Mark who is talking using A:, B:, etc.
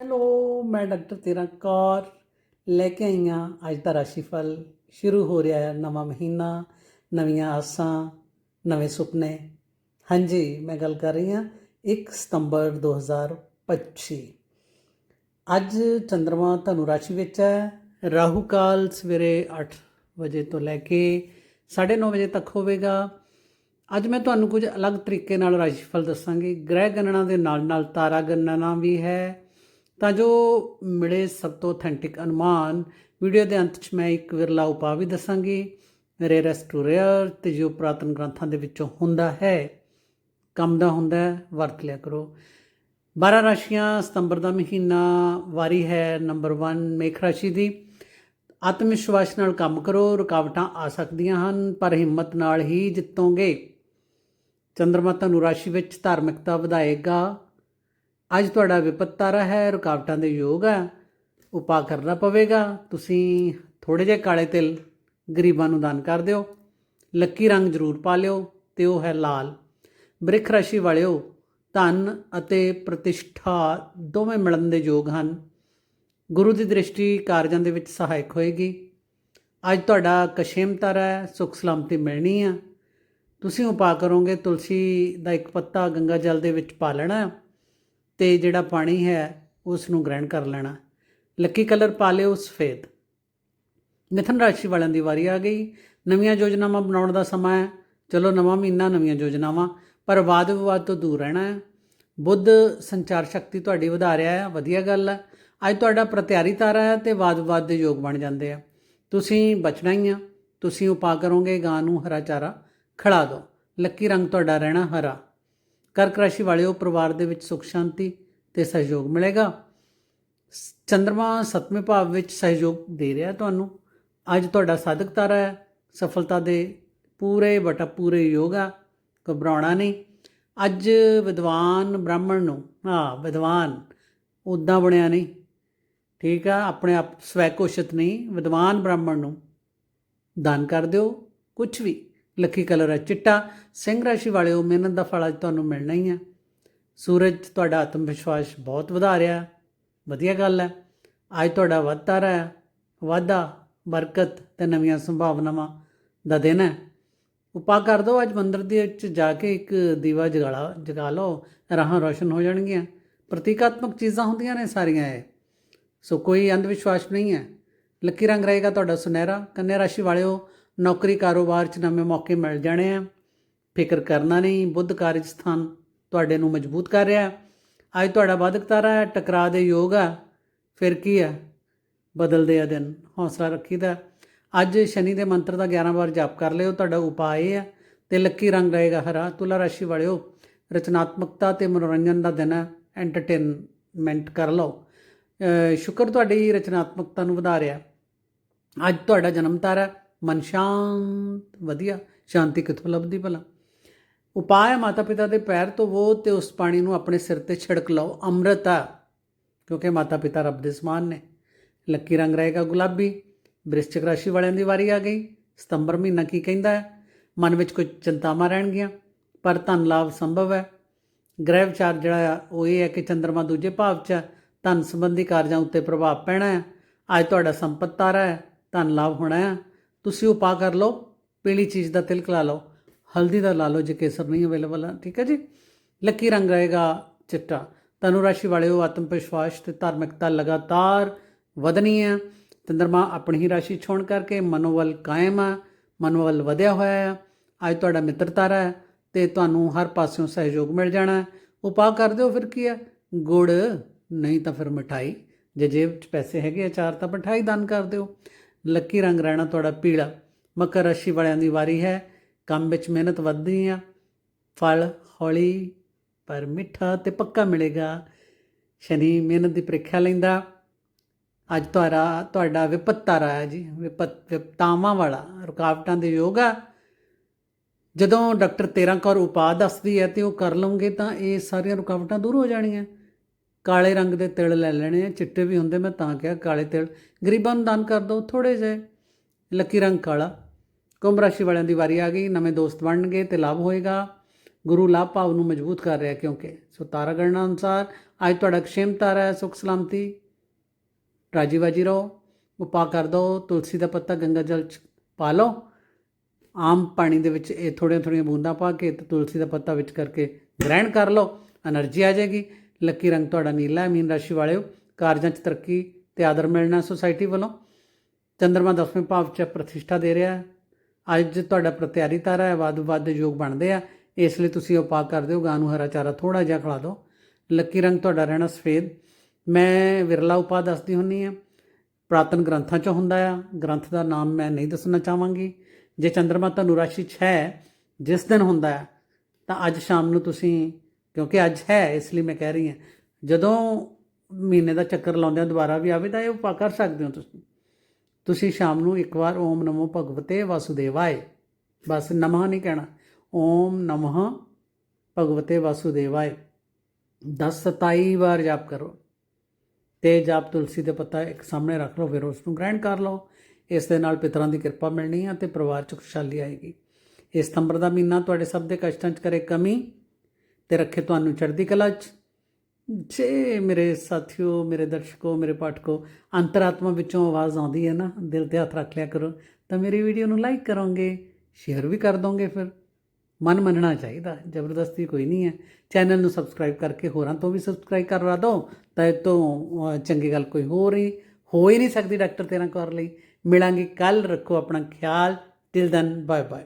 A: Hello, ਮੈਂ doctor ਤੇਰਾ ਕੌਰ। ਲੈ ਕੇ ਆਈ ਹਾਂ ਅੱਜ ਦਾ ਰਾਸ਼ੀਫਲ। ਸ਼ੁਰੂ ਹੋ ਰਿਹਾ ਹੈ ਨਵਾਂ ਮਹੀਨਾ, ਨਵੀਆਂ ਆਸਾਂ, ਨਵੇਂ ਸੁਪਨੇ। ਹਾਂਜੀ, ਮੈਂ ਗੱਲ ਕਰ ਰਹੀ ਹਾਂ 1 ਸਤੰਬਰ 2025 ਅੱਜ ਚੰ드ਰਮਾ ਧਨੁ ਰਾਸ਼ੀ ਵਿੱਚ ਹੈ। ਰਾਹੂ ਕਾਲ ਸਵੇਰੇ 8 ਵਜੇ ਤੋਂ ਲੈ ਕੇ 9:30 ਵਜੇ ਤੱਕ ਹੋਵੇਗਾ। ਅੱਜ ਮੈਂ ਤੁਹਾਨੂੰ ਕੁਝ ਅਲੱਗ ਤਰੀਕੇ ਨਾਲ ਰਾਸ਼ੀਫਲ ਦੱਸਾਂਗੀ। ਗ੍ਰਹਿ ਗਣਨਾ ਦੇ ਨਾਲ ਨਾਲ ਤਾਰਾ ਗਣਨਾ ਵੀ ਹੈ। ਤਾਂ ਜੋ ਮਿਲੇ ਸਭ ਤੋਂ ਅਥੈਂਟਿਕ ਅਨੁਮਾਨ ਵੀਡੀਓ ਦੇ ਅੰਤ 'ਚ ਮੈਂ ਇੱਕ ਵਿਰਲਾ ਉਪਾਅ ਵੀ ਦੱਸਾਂਗੀ। ਰੇਅਰੈਸਟ ਟੂ ਰੇਅਰ ਤੇ ਜੋ ਪ੍ਰਾਤਨ ਗ੍ਰੰਥਾਂ ਦੇ ਵਿੱਚੋਂ ਹੁੰਦਾ ਹੈ, ਕੰਮ ਦਾ ਹੁੰਦਾ ਹੈ, ਵਰਤ ਲਿਆ ਕਰੋ। 12 ਰਾਸ਼ੀਆਂ ਸਤੰਬਰ ਦਾ ਮਹੀਨਾ ਵਾਰੀ ਹੈ ਨੰਬਰ 1 ਮੇਖ ਰਾਸ਼ੀ ਦੀ। ਆਤਮ ਵਿਸ਼ਵਾਸ ਨਾਲ ਕੰਮ ਕਰੋ, ਰੁਕਾਵਟਾਂ ਆ ਸਕਦੀਆਂ ਹਨ, ਪਰ ਹਿੰਮਤ ਨਾਲ ਹੀ ਜਿੱਤੋਗੇ। ਚੰਦਰਮਾ ਤੁਹਾਨੂੰ ਰਾਸ਼ੀ ਵਿੱਚ ਧਾਰਮਿਕਤਾ ਵਧਾਏਗਾ ਅੱਜ ਤੁਹਾਡਾ ਵਿਪਤ ਤਾਰਾ ਹੈ ਰੁਕਾਵਟਾਂ ਦੇ ਯੋਗ ਹੈ ਉਪਾਅ ਕਰਨਾ ਪਵੇਗਾ। ਤੁਸੀਂ ਥੋੜੇ ਜਿਹੇ ਕਾਲੇ ਤਿਲ ਗਰੀਬਾਂ ਨੂੰ ਦਾਨ ਕਰ ਦਿਓ। ਲੱਕੀ ਰੰਗ ਜ਼ਰੂਰ ਪਾ ਲਿਓ ਤੇ ਉਹ ਹੈ ਲਾਲ। ਬ੍ਰਿਖ ਰਾਸ਼ੀ ਵਾਲਿਓ, ਧਨ ਅਤੇ ਪ੍ਰਤਿਸ਼ਠਾ ਦੋਵੇਂ ਮਿਲਣ ਦੇ ਯੋਗ ਹਨ। ਗੁਰੂ ਦੀ ਦ੍ਰਿਸ਼ਟੀ ਕਾਰਜਾਂ ਦੇ ਵਿੱਚ ਸਹਾਇਕ ਹੋਏਗੀ। ਅੱਜ ਤੁਹਾਡਾ ਕਸ਼ੇਮ ਤਾਰਾ ਹੈ, ਸੁਖ ਸਲਾਮਤੀ ਮਿਲਣੀ ਆ। ਤੁਸੀਂ ਉਪਾਅ ਕਰੋਗੇ, ਤੁਲਸੀ ਦਾ ਇੱਕ ਪੱਤਾ ਗੰਗਾ ਜਲ ਦੇ ਵਿੱਚ ਪਾ ਲੈਣਾ। ਤੇ ਜਿਹੜਾ ਪਾਣੀ ਹੈ ਉਸ ਨੂੰ ਗ੍ਰਹਿਣ ਕਰ ਲੈਣਾ। ਲੱਕੀ ਕਲਰ ਪਾ ਲਿਓ ਸਫੇਦ। ਮਿਥਨ ਰਾਸ਼ੀ ਵਾਲਿਆਂ ਦੀ ਵਾਰੀ ਆ ਗਈ। ਨਵੀਆਂ ਯੋਜਨਾਵਾਂ ਬਣਾਉਣ ਦਾ ਸਮਾਂ ਹੈ। ਚਲੋ ਨਵਾਂ ਮਹੀਨਾ, ਨਵੀਆਂ ਯੋਜਨਾਵਾਂ, ਪਰ ਵਾਦ ਵਿਵਾਦ ਤੋਂ ਦੂਰ ਰਹਿਣਾ ਹੈ। ਬੁੱਧ ਸੰਚਾਰ ਸ਼ਕਤੀ ਤੁਹਾਡੀ ਵਧਾ ਰਿਹਾ ਹੈ, ਵਧੀਆ ਗੱਲ ਹੈ। ਅੱਜ ਤੁਹਾਡਾ ਪ੍ਰਤਿਆਰੀ ਤਾਰਾ ਹੈ ਤੇ ਵਾਦ ਵਿਵਾਦ ਦੇ ਯੋਗ ਬਣ ਜਾਂਦੇ ਆ। ਤੁਸੀਂ ਬਚਣਾ ਹੀ ਆ। ਤੁਸੀਂ ਉਪਾਅ ਕਰੋਗੇ, ਗਾਂ ਨੂੰ ਹਰਾ ਚਾਰਾ ਖੜਾ ਦਿਓ। ਲੱਕੀ ਰੰਗ ਤੁਹਾਡਾ ਰਹਿਣਾ ਹਰਾ। ਕਰਕ ਰਾਸ਼ੀ ਵਾਲਿਓ, ਪਰਿਵਾਰ ਦੇ ਵਿੱਚ ਸੁਖ, ਸ਼ਾਂਤੀ ਤੇ ਸਹਿਯੋਗ ਮਿਲੇਗਾ। ਸ- ਚੰਦਰਮਾ ਸੱਤਵੇਂ ਭਾਵ ਵਿੱਚ ਸਹਿਯੋਗ ਦੇ ਰਿਹਾ ਤੁਹਾਨੂੰ। ਅੱਜ ਤੁਹਾਡਾ ਸਾਧਕ ਤਾਰਾ ਹੈ। ਸਫਲਤਾ ਦੇ ਪੂਰੇ ਬਟਾ ਪੂਰੇ ਯੋਗ ਆ। ਘਬਰਾਉਣਾ ਨਹੀਂ। ਅੱਜ ਵਿਦਵਾਨ ਬ੍ਰਾਹਮਣ ਨੂੰ, ਹਾਂ, ਵਿਦਵਾਨ ਉਦਾਂ ਬਣਿਆ ਨਹੀਂ। ਠੀਕ ਆ, ਆਪਣੇ ਆਪ ਸਵੈ ਘੋਸ਼ਿਤ ਨਹੀਂ। ਵਿਦਵਾਨ ਬ੍ਰਾਹਮਣ ਨੂੰ ਦਾਨ ਕਰ ਦਿਓ ਕੁਝ ਵੀ। ਲੱਕੀ ਕਲਰ ਹੈ ਚਿੱਟਾ। ਸਿੰਘ ਰਾਸ਼ੀ ਵਾਲਿਓ, ਮਿਹਨਤ ਦਾ ਫਲ ਅੱਜ ਤੁਹਾਨੂੰ ਮਿਲਣਾ ਹੀ ਹੈ ਸੂਰਜ, ਤੁਹਾਡਾ ਆਤਮ ਵਿਸ਼ਵਾਸ ਬਹੁਤ ਵਧਾ ਰਿਹਾ ਵਧੀਆ ਗੱਲ ਹੈ। ਅੱਜ ਤੁਹਾਡਾ ਵੱਧਦਾ ਹੈ। ਵਾਧਾ, ਬਰਕਤ ਤੇ ਨਵੀਆਂ ਸੰਭਾਵਨਾਵਾਂ ਦਾ ਦਿਨ ਹੈ। ਉਪਾਅ ਕਰ ਦਿਓ। ਅੱਜ ਮੰਦਰ ਦੇ ਵਿੱਚ ਜਾ ਕੇ ਇੱਕ ਦੀਵਾ ਜਗਾਲਾ ਜਗਾ ਲਓ। ਰਾਹਾਂ ਰੋਸ਼ਨ ਹੋ ਜਾਣਗੀਆਂ। ਪ੍ਰਤੀਕਾਤਮਕ ਚੀਜ਼ਾਂ ਹੁੰਦੀਆਂ ਨੇ ਸਾਰੀਆਂ ਇਹ। ਸੋ ਕੋਈ ਅੰਧ ਵਿਸ਼ਵਾਸ ਨਹੀਂ ਹੈ। ਲੱਕੀ ਰੰਗ ਰਹੇਗਾ ਤੁਹਾਡਾ ਸੁਨਹਿਰਾ। ਕੰਨਿਆ ਰਾਸ਼ੀ ਵਾਲਿਓ ਨੌਕਰੀ ਕਾਰੋਬਾਰ 'ਚ ਨਵੇਂ ਮੌਕੇ ਮਿਲ ਜਾਣੇ ਆ। ਫਿਕਰ ਕਰਨਾ ਨਹੀਂ, ਬੁੱਧ ਕਾਰਜ ਸਥਾਨ ਤੁਹਾਡੇ ਨੂੰ ਮਜ਼ਬੂਤ ਕਰ ਰਿਹਾ ਅੱਜ ਤੁਹਾਡਾ ਬਾਧਕ ਤਾਰਾ ਹੈ ਟਕਰਾਅ ਦੇ ਯੋਗ ਆ। ਫਿਰ ਕੀ ਆ? ਬਦਲਦੇ ਆ ਦਿਨ, ਹੌਸਲਾ ਰੱਖੀਦਾ। ਅੱਜ ਸ਼ਨੀ ਦੇ ਮੰਤਰ ਦਾ 11 ਵਾਰ ਜਾਪ ਕਰ ਲਿਓ, ਤੁਹਾਡਾ ਉਪਾਅ ਇਹ ਹੈ ਤੇ ਲੱਕੀ ਰੰਗ ਰਹੇਗਾ ਹਰਾ, ਤੁਲਾ ਰਾਸ਼ੀ ਵਾਲਿਓ, ਰਚਨਾਤਮਕਤਾ ਤੇ ਮਨੋਰੰਜਨ ਦਾ ਦਿਨ ਹੈ ਐਂਟਰਟੇਨਮੈਂਟ ਕਰ ਲਓ। ਸ਼ੁਕਰ ਤੁਹਾਡੀ ਰਚਨਾਤਮਕਤਾ ਨੂੰ ਵਧਾ ਰਿਹਾ। ਅੱਜ ਤੁਹਾਡਾ ਜਨਮ ਤਾਰਾ। ਮਨ ਸ਼ਾਂਤ ਵਧੀਆ ਸ਼ਾਂਤੀ ਕਿੱਥੋਂ ਲੱਭਦੀ ਭਲਾ? ਉਪਾਅ ਹੈ ਮਾਤਾ ਪਿਤਾ ਦੇ ਪੈਰ ਤੋਂ ਉਹ ਤੇ ਉਸ ਪਾਣੀ ਨੂੰ ਆਪਣੇ ਸਿਰ ਤੇ ਛਿੜਕ ਲਓ ਅੰਮ੍ਰਿਤ। ਆ ਕਿਉਂਕਿ ਮਾਤਾ ਪਿਤਾ ਰੱਬ ਦੇ ਸਮਾਨ ਨੇ। ਲੱਕੀ ਰੰਗ ਰਹੇਗਾ ਗੁਲਾਬੀ। ਬ੍ਰਿਸ਼ਚਿਕ ਰਾਸ਼ੀ ਵਾਲਿਆਂ ਦੀ ਵਾਰੀ ਆ ਗਈ। ਸਤੰਬਰ ਮਹੀਨਾ ਕੀ ਕਹਿੰਦਾ ਹੈ? ਮਨ ਵਿੱਚ ਕੁਝ ਚਿੰਤਾਵਾਂ ਰਹਿਣਗੀਆਂ ਪਰ ਧਨ ਲਾਭ ਸੰਭਵ ਹੈ। ਗ੍ਰਹਿ ਵਿਚਾਰ ਜਿਹੜਾ ਆ ਉਹ ਇਹ ਹੈ ਕਿ ਚੰ드ਰਮਾ ਦੂਜੇ ਭਾਵ 'ਚ ਹੈ, ਧਨ ਸੰਬੰਧੀ ਕਾਰਜਾਂ ਉੱਤੇ ਪ੍ਰਭਾਵ ਪੈਣਾ ਹੈ। ਅੱਜ ਤੁਹਾਡਾ ਸੰਪਤ ਤਾਰਾ ਹੈ। ਧਨ ਲਾਭ ਹੋਣਾ ਹੈ। ਤੁਸੀਂ ਉਪਾਅ ਕਰ ਲਓ, ਪੀਲੀ ਚੀਜ਼ ਦਾ ਤਿਲਕ ਲਾ ਲਓ, ਹਲਦੀ ਦਾ ਲਾ ਲਓ ਜੇ ਕੇਸਰ ਨਹੀਂ ਅਵੇਲੇਬਲ ਆ, ਠੀਕ ਹੈ ਜੀ? ਲੱਕੀ ਰੰਗ ਰਹੇਗਾ ਚਿੱਟਾ। ਧਨੁ ਰਾਸ਼ੀ ਵਾਲਿਓ ਆਤਮ ਵਿਸ਼ਵਾਸ ਤੇ ਧਾਰਮਿਕਤਾ ਲਗਾਤਾਰ ਵਧਣੀ ਹੈ ਚੰਦਰਮਾ ਆਪਣੀ ਹੀ ਰਾਸ਼ੀ ਛੋਣ ਕਰਕੇ ਮਨੋਬਲ ਕਾਇਮ ਆ, ਮਨੋਬਲ ਵਧਿਆ ਹੋਇਆ ਹੈ ਅੱਜ ਤੁਹਾਡਾ ਮਿੱਤਰ ਤਾਰਾ ਹੈ ਤੇ ਤੁਹਾਨੂੰ ਹਰ ਪਾਸਿਓਂ ਸਹਿਯੋਗ ਮਿਲ ਜਾਣਾ ਹੈ। ਉਪਾਅ ਕਰ ਦਿਓ ਫਿਰ ਕੀ ਹੈ ਗੁੜ, ਨਹੀਂ ਤਾਂ ਫਿਰ ਮਠਾਈ। ਜੇ ਜੇਬ 'ਚ ਪੈਸੇ ਹੈਗੇ ਆ ਚਾਰ ਤਾਂ ਮਠਾਈ ਦਾਨ ਕਰ ਦਿਓ। ਲੱਕੀ ਰੰਗ ਰਹਿਣਾ ਤੁਹਾਡਾ ਪੀਲਾ। ਮਕਰ ਰਾਸ਼ੀ ਵਾਲਿਆਂ ਦੀ ਵਾਰੀ ਹੈ। ਕੰਮ ਵਿੱਚ ਮਿਹਨਤ ਵੱਧਦੀ ਆ। ਫਲ, ਹੌਲੀ, ਪਰ ਮਿੱਠਾ ਤੇ ਪੱਕਾ ਮਿਲੇਗਾ। ਸ਼ਨੀ ਮਿਹਨਤ ਦੀ ਪ੍ਰੀਖਿਆ ਲੈਂਦਾ। ਅੱਜ ਤੁਹਾਡਾ ਤੁਹਾਡਾ ਵਿਪਤ ਤਾਰਾ ਜੀ। ਵਿਪਤ, ਵਿਪਤਾਵਾਂ ਵਾਲਾ, ਰੁਕਾਵਟਾਂ ਦੇ ਯੋਗ ਆ। ਜਦੋਂ ਡਾਕਟਰ 13 ਕੌਰ ਉਪਾਅ ਦੱਸਦੀ ਹੈ ਤੇ ਉਹ ਕਰ ਲਵਾਂਗੇ ਤਾਂ ਇਹ ਸਾਰੀਆਂ ਰੁਕਾਵਟਾਂ ਦੂਰ ਹੋ ਜਾਣੀਆਂ। ਕਾਲੇ ਰੰਗ ਦੇ ਤਿਲ ਲੈ ਲੈਣੇ ਆ, ਚਿੱਟੇ ਵੀ ਹੁੰਦੇ, ਮੈਂ ਤਾਂ ਕਿਹਾ ਕਾਲੇ ਤਿਲ। ਗਰੀਬਾਂ ਨੂੰ ਦਾਨ ਕਰ ਦਿਓ ਥੋੜੇ ਜਿਹੇ। ਲੱਕੀ ਰੰਗ ਕਾਲਾ। ਕੁੰਭ ਰਾਸ਼ੀ ਵਾਲਿਆਂ ਦੀ ਵਾਰੀ ਆ ਗਈ, ਨਵੇਂ ਦੋਸਤ ਬਣਨਗੇ ਤੇ ਲਾਭ ਹੋਏਗਾ। ਗੁਰੂ ਲਾਭ ਭਾਵ ਨੂੰ ਮਜ਼ਬੂਤ ਕਰ ਰਿਹਾ ਕਿਉਂਕਿ, ਸੋ ਤਾਰਾ ਗਣਨਾ ਅਨੁਸਾਰ, ਅੱਜ ਤੁਹਾਡਾ ਖੇਮ ਤਾਰਾ ਹੈ, ਸੁਖ ਸਲਾਮਤੀ। ਰਾਜੀ ਬਾਜ਼ੀ ਰਹੋ ਉਪਾ ਕਰ ਦੋ ਤੁਲਸੀ ਦਾ ਪੱਤਾ ਗੰਗਾ ਜਲ ਚ ਪਾ ਲਓ। ਆਮ ਪਾਣੀ ਦੇ ਵਿੱਚ ਇਹ ਥੋੜੀਆਂ ਥੋੜੀਆਂ ਬੂੰਦਾਂ ਪਾ ਕੇ ਤੇ ਤੁਲਸੀ ਦਾ ਪੱਤਾ ਵਿੱਚ ਕਰਕੇ ਗ੍ਰਹਿਣ ਕਰ ਲਓ। એનર્ਜੀ ਆ ਜਾਏਗੀ। ਲੱਕੀ ਰੰਗ ਤੁਹਾਡਾ ਨੀਲਾ ਹੈ, ਮੀਨ ਰਾਸ਼ੀ ਵਾਲਿਓ। ਕਾਰਜਾਂ 'ਚ ਤਰੱਕੀ ਤੇ ਆਦਰ ਮਿਲਣਾ ਸੁਸਾਇਟੀ ਵੱਲੋਂ। ਚੰਦਰਮਾ ਦਸਵੇਂ ਭਾਵ 'ਚ ਪ੍ਰਤਿਸ਼ਠਾ ਦੇ ਰਿਹਾ ਹੈ। ਅੱਜ ਤੁਹਾਡਾ ਪ੍ਰਤਿਆਰੀ ਤਾਰਾ ਹੈ, ਵੱਧ ਵੱਧ ਦੇ ਯੋਗ ਬਣਦੇ ਆ। ਇਸ ਲਈ ਤੁਸੀਂ ਉਪਾਅ ਕਰਦੇ ਹੋ, ਗਾਂ ਨੂੰ ਹਰਾ ਚਾਰਾ ਥੋੜਾ ਜਿਹਾ ਖਿਲਾ ਦਿਓ। ਲੱਕੀ ਰੰਗ ਤੁਹਾਡਾ ਰਹਿਣਾ ਸਫੇਦ। ਮੈਂ ਵਿਰਲਾ ਉਪਾਅ ਦੱਸਦੀ ਹੁੰਨੀ ਆ। ਪ੍ਰਾਤਨ ਗ੍ਰੰਥਾਂ 'ਚ ਹੁੰਦਾ ਆ। ਗ੍ਰੰਥ ਦਾ ਨਾਮ ਮੈਂ ਨਹੀਂ ਦੱਸਣਾ ਚਾਹਾਂਗੀ। ਜੇ ਚੰਦਰਮਾ ਤੁਹਾਨੂੰ ਰਾਸ਼ੀ 'ਚ ਜਿਸ ਦਿਨ ਹੁੰਦਾ ਹੈ ਤਾਂ ਅੱਜ ਸ਼ਾਮ ਨੂੰ ਤੁਸੀਂ ਕਿਉਂਕਿ ਅੱਜ ਹੈ, ਇਸ ਲਈ ਮੈਂ ਕਹਿ ਰਹੀ ਹਾਂ। ਜਦੋਂ ਮਹੀਨੇ ਦਾ ਚੱਕਰ ਲਾਉਂਦੇ ਆ ਦੁਬਾਰਾ ਵੀ ਆਵੇ ਤਾਂ ਇਹ ਉਪਾਅ ਕਰ ਸਕਦੇ ਹੋ ਤੁਸੀਂ। ਤੁਸੀਂ ਸ਼ਾਮ ਨੂੰ ਇੱਕ ਵਾਰ ਓਮ ਨਮੋ ਭਗਵਤੇ ਵਾਸੁਦੇਵਾਏ। ਬਸ ਨਮः ਨਹੀਂ ਕਹਿਣਾ। ਓਮ ਨਮः ਭਗਵਤੇ ਵਾਸੁਦੇਵਾਏ। 10 27 ਵਾਰ ਜਾਪ ਕਰੋ। ਤੇ ਜਾਪ ਤੁਲਸੀ ਦੇ ਪੱਤਾ ਇੱਕ ਸਾਹਮਣੇ ਰੱਖ ਲਓ, ਫਿਰ ਉਸ ਨੂੰ ਗ੍ਰਹਿਣ ਕਰ ਲਓ। ਇਸ ਦੇ ਨਾਲ ਪਿਤਰਾਂ ਦੀ ਕਿਰਪਾ ਮਿਲਣੀ ਹੈ ਤੇ ਪਰਿਵਾਰ ਚ ਖੁਸ਼ਹਾਲੀ ਆਏਗੀ। ਇਸ ਸਤੰਬਰ ਦਾ ਮਹੀਨਾ ਤੁਹਾਡੇ ਸਭ ਦੇ ਕਸ਼ਟਾਂ 'ਚ ਕਰੇ ਕਮੀ ਤੇ ਰੱਖੇ ਤੁਹਾਨੂੰ ਚੜ੍ਹਦੀ ਕਲਾ 'ਚ। ਜੇ ਮੇਰੇ ਸਾਥੀਓ, ਮੇਰੇ ਦਰਸ਼ਕੋ, ਮੇਰੇ ਪਾਠਕੋ ਅੰਤਰਾਤਮਾ ਵਿੱਚੋਂ ਆਵਾਜ਼ ਆਉਂਦੀ ਹੈ ਨਾ, ਦਿਲ ਤੇ ਹੱਥ ਰੱਖ ਲਿਆ ਕਰੋ, ਤਾਂ ਮੇਰੀ ਵੀਡੀਓ ਨੂੰ ਲਾਈਕ ਕਰੋਗੇ, ਸ਼ੇਅਰ ਵੀ ਕਰ ਦੋਗੇ ਫਿਰ। ਮਨ ਮੰਨਣਾ ਚਾਹੀਦਾ, ਜ਼ਬਰਦਸਤੀ ਕੋਈ ਨਹੀਂ ਹੈ। ਚੈਨਲ ਨੂੰ ਸਬਸਕ੍ਰਾਈਬ ਕਰਕੇ ਹੋਰਾਂ ਤੋਂ ਵੀ ਸਬਸਕ੍ਰਾਈਬ ਕਰਵਾ ਦਿਓ ਤਾਂ ਇਹ ਤੋਂ ਚੰਗੀ ਗੱਲ ਕੋਈ ਹੋਰ ਹੀ ਹੋ ਹੀ ਨਹੀਂ ਸਕਦੀ ਡਾਕਟਰ ਤੇਰਾ ਕਰ ਲਈ। ਮਿਲਾਂਗੇ ਕੱਲ ਰੱਖੋ ਆਪਣਾ ਖਿਆਲ। Till ਦਨ bye bye